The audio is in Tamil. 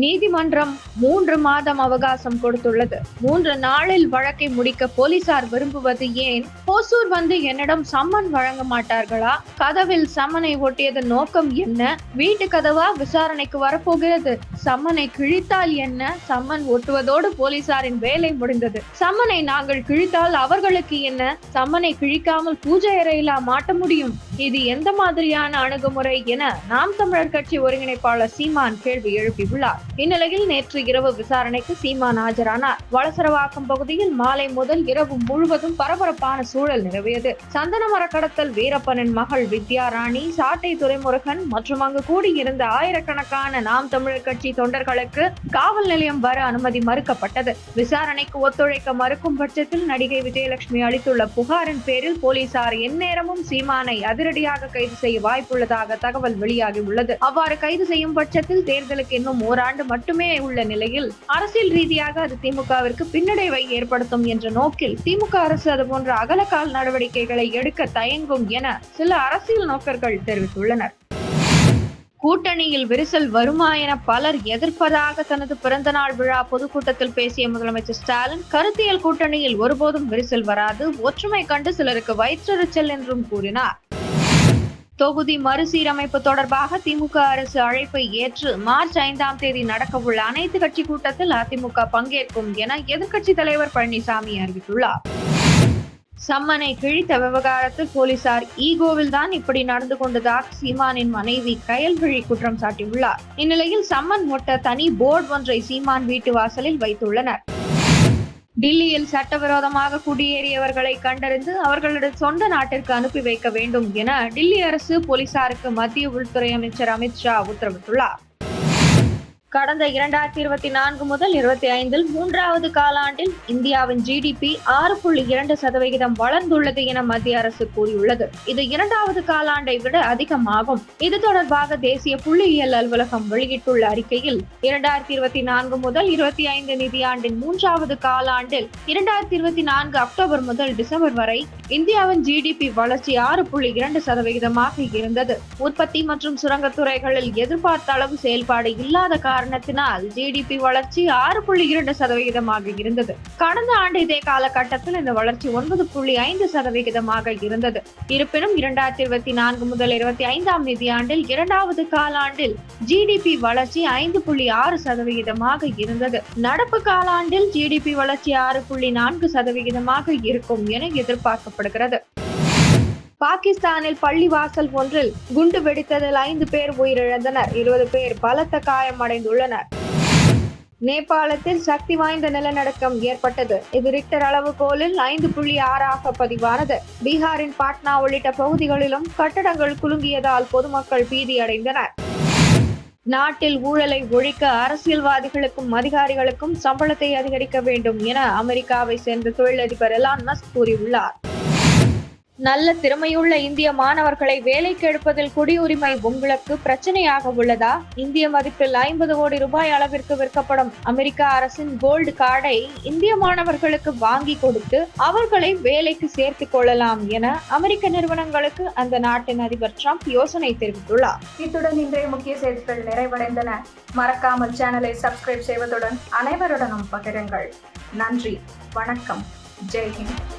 நீதிமன்றம் மூன்று மாதம் அவகாசம் கொடுத்துள்ளது. மூன்று நாளில் வழக்கை முடிக்க போலீசார் விரும்புவது ஏன்? ஓசூர் வந்து என்னிடம் சம்மன் வழங்க மாட்டார்களா? கதவில் சம்மனை ஒட்டியதன் நோக்கம் என்ன? வீட்டு கதவா விசாரணைக்கு வரப்போகிறது? சம்மனை கிழித்தால் என்ன? சம்மன் ஒட்டுவதோடு போலீசாரின் வேலை முடிந்தது. சம்மனை நாங்கள் கிழித்தால் அவர்களுக்கு என்ன? சம்மனை கிழிக்காமல் பூஜை அறையிலா மாட்ட முடியும்? இது எந்த மாதிரியான அணுகுமுறை என நாம் தமிழர் கட்சி ஒருங்கிணைப்பாளர் சீமான் கேள்வி எழுப்பியுள்ளார். இந்நிலையில் நேற்று இரவு விசாரணைக்கு சீமான் ஆஜரானார். வளசரவாக்கம் பகுதியில் மாலை முதல் இரவு முழுவதும் பரபரப்பான சூழல் நிலவியது. சந்தன மரக்கடத்தல் வீரப்பனின் மகள் வித்யா ராணி சாட்டை துரைமுருகன் மற்றும் அங்கு கூடியிருந்த ஆயிரக்கணக்கான நாம் தமிழர் கட்சி தொண்டர்களுக்கு காவல் நிலையம் வர அனுமதி மறுக்கப்பட்டது. விசாரணைக்கு ஒத்துழைக்க மறுக்கும் பட்சத்தில் நடிகை விஜயலட்சுமி அளித்துள்ள புகாரின் பேரில் போலீசார் எந்நேரமும் சீமானை அதிரடி அதிரடியாக கைது செய்ய வாய்ப்புள்ளதாக தகவல் வெளியாகி உள்ளது. அவ்வாறு கைது செய்யும் பட்சத்தில் தேர்தலுக்கு இன்னும் ஓராண்டு மட்டுமே உள்ள நிலையில் அரசியல் ரீதியாக அது திமுகவிற்கு பின்னடைவை ஏற்படுத்தும் என்ற நோக்கில் திமுக அரசு அதுபோன்ற அகலக்கால் நடவடிக்கைகளை எடுக்க தயங்கும் என சில அரசியல் நோக்கர்கள் தெரிவித்துள்ளனர். கூட்டணியில் விரிசல் வருமா என பலர் எதிர்ப்பதாக தனது பிறந்தநாள் விழா பொதுக்கூட்டத்தில் பேசிய முதலமைச்சர் ஸ்டாலின் கருத்தியல் கூட்டணியில் ஒருபோதும் விரிசல் வராது ஒற்றுமை கண்டு சிலருக்கு வயிற்றெரிச்சல் என்றும் கூறினார். தொகுதி மறுசீரமைப்பு தொடர்பாக திமுக அரசு அழைப்பை ஏற்று மார்ச் ஐந்தாம் தேதி நடக்கவுள்ள அனைத்து கட்சி கூட்டத்தில் அதிமுக பங்கேற்கும் என எதிர்க்கட்சி தலைவர் பழனிசாமி அறிவித்துள்ளார். சம்மனை கிழித்த விவகாரத்தில் போலீசார் ஈகோவில் தான் இப்படி நடந்து கொண்டதாக சீமானின் மனைவி கயல்விழி குற்றம் சாட்டியுள்ளார். இந்நிலையில் சம்மன் மொட்ட தனி போர்டு ஒன்றை சீமான் வீட்டு வாசலில் வைத்துள்ளனர். டில்லியில் சட்டவிரோதமாக குடியேறியவர்களை கண்டறிந்து அவர்களது சொந்த நாட்டிற்கு அனுப்பி வைக்க வேண்டும் என டில்லி அரசு போலீசாருக்கு மத்திய உள்துறை அமைச்சர் அமித்ஷா உத்தரவிட்டுள்ளார். கடந்த இரண்டாயிரத்தி இருபத்தி நான்கு முதல் இருபத்தி ஐந்தில் மூன்றாவது காலாண்டில் இந்தியாவின் ஜிடிபி ஆறு புள்ளி இரண்டு சதவிகிதம் வளர்ந்துள்ளது என மத்திய அரசு கூறியுள்ளது. இது இரண்டாவது காலாண்டை விட அதிகமாகும். இது தொடர்பாக தேசிய புள்ளியியல் அலுவலகம் வெளியிட்டுள்ள அறிக்கையில் இரண்டாயிரத்தி இருபத்தி நான்கு முதல் இருபத்தி ஐந்து நிதியாண்டின் மூன்றாவது காலாண்டில் இரண்டாயிரத்தி இருபத்தி நான்கு அக்டோபர் முதல் டிசம்பர் வரை இந்தியாவின் ஜிடிபி வளர்ச்சி ஆறு புள்ளி இரண்டு சதவிகிதமாக இருந்தது. உற்பத்தி மற்றும் சுரங்கத்துறைகளில் எதிர்பார்த்த அளவு செயல்பாடு இல்லாத காரணத்தினால் ஜிடிபி வளர்ச்சி ஆறு புள்ளி இரண்டு சதவிகிதமாக இருந்தது. கடந்த ஆண்டு இதே காலகட்டத்தில் இந்த வளர்ச்சி ஒன்பது புள்ளி ஐந்து சதவிகிதமாக இருந்தது. இருப்பினும் இரண்டாயிரத்தி இருபத்தி நான்கு முதல் இருபத்தி ஐந்தாம் நிதியாண்டில் இரண்டாவது காலாண்டில் ஜிடிபி வளர்ச்சி ஐந்து புள்ளி ஆறு சதவிகிதமாக இருந்தது. நடப்பு காலாண்டில் ஜிடிபி வளர்ச்சி ஆறு புள்ளி நான்கு சதவிகிதமாக இருக்கும் என எதிர்பார்க்கப்படுகிறது. பாகிஸ்தானில் பள்ளி வாசல் ஒன்றில் குண்டு வெடித்ததில் ஐந்து பேர் உயிரிழந்தனர். இருபது பேர் பலத்த காயமடைந்துள்ளனர் நேபாளத்தில் சக்தி வாய்ந்த நிலநடுக்கம் ஏற்பட்டது. இது ரிக்டர் அளவுகோலில் ஐந்து புள்ளி ஆறாக பதிவானது. பீகாரின் பாட்னா உள்ளிட்ட பகுதிகளிலும் கட்டடங்கள் குலுங்கியதால் பொதுமக்கள் பீதியடைந்தனர் நாட்டில் ஊழலை ஒழிக்க அரசியல்வாதிகளுக்கும் அதிகாரிகளுக்கும் சம்பளத்தை அதிகரிக்க வேண்டும் என அமெரிக்காவை சேர்ந்த தொழிலதிபர் எலான் மஸ்க் கூறியுள்ளார். நல்ல திறமையுள்ள இந்திய மாணவர்களை வேலைக்கு எடுப்பதில் குடியுரிமை உங்களுக்கு பிரச்சனையாக உள்ளதா? இந்திய மதிப்பில் ஐம்பது கோடி ரூபாய் அளவிற்கு விற்கப்படும் அமெரிக்க அரசின் கோல்டு கார்டை இந்திய மாணவர்களுக்கு வாங்கி கொடுத்து அவர்களை வேலைக்கு சேர்த்துக் கொள்ளலாம் என அமெரிக்க நிறுவனங்களுக்கு அந்த நாட்டின் அதிபர் ட்ரம்ப் யோசனை தெரிவித்துள்ளார். இத்துடன் இன்றைய முக்கிய செய்திகள் நிறைவடைந்தன. மறக்காமல் சேனலை சப்ஸ்கிரைப் செய்வதுடன் அனைவருடனும் பகிருங்கள். நன்றி. வணக்கம். ஜெய்ஹிந்த்.